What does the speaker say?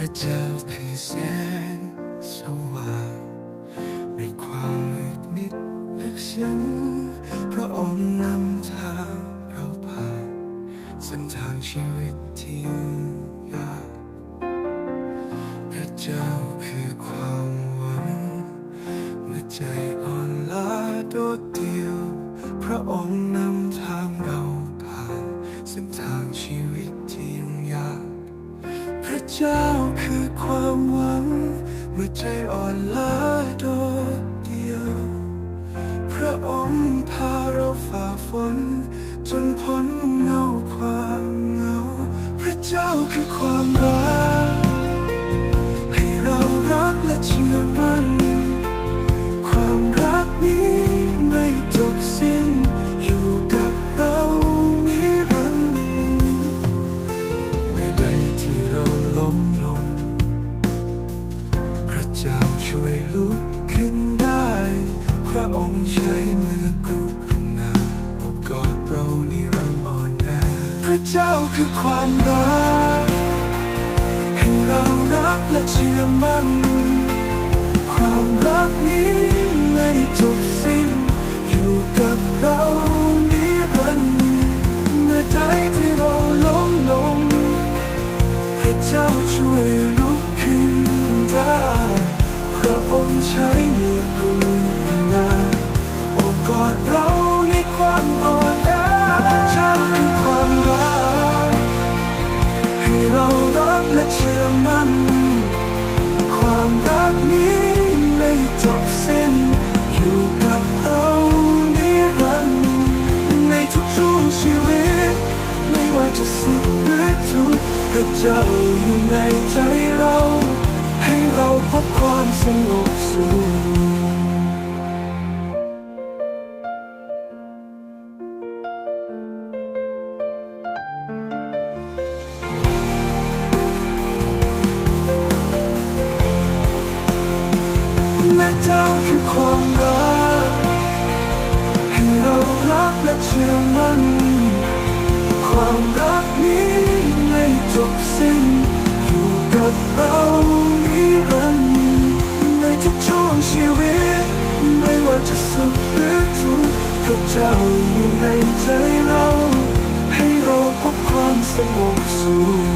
ระเจ้าคือแสงสว่างในความมืดมิดลึกซึ้งพระองค์นำทางเราผ่านเส้นทางชีวิตที่ยุ่งยากพระเจ้า เจ้าคือความหวัง เมื่อใจอ่อนล้าโดดเดียว พระองค์พาเราฝ่าฝน จนพ้นเงาความเหงา พระเจ้าคือความรัก มลง พระเจ้าช่วยลุกขึ้นได้ พระองค์ใช้มือกรุณาโอบกอดเรานิรันดร์อ่อนแอพระเจ้าคือความรักให้เรารักและเชื่อมั่นความรักนี้ ชื่อมั่นความรักนี้ไม่จบสิ้นอยู่กับเรานิรันดร์ในทุกช่วงชีวิต ไม่ว่าจะสุขหรือทุกข์พระเจ้าอยู่ในใจเรา ให้เราพบความสงบสุข แม่เจ้าคือความรักให้เรารักและเชื่อมั่นความรักนี้ไม่จบสิ้นอยู่กับเรานิรันดร์ในทุกช่วงชีวิต ไม่ว่าจะสุขหรือทุกข์พระเจ้าอยู่ในใจเรา ให้เราพบความสงบสุข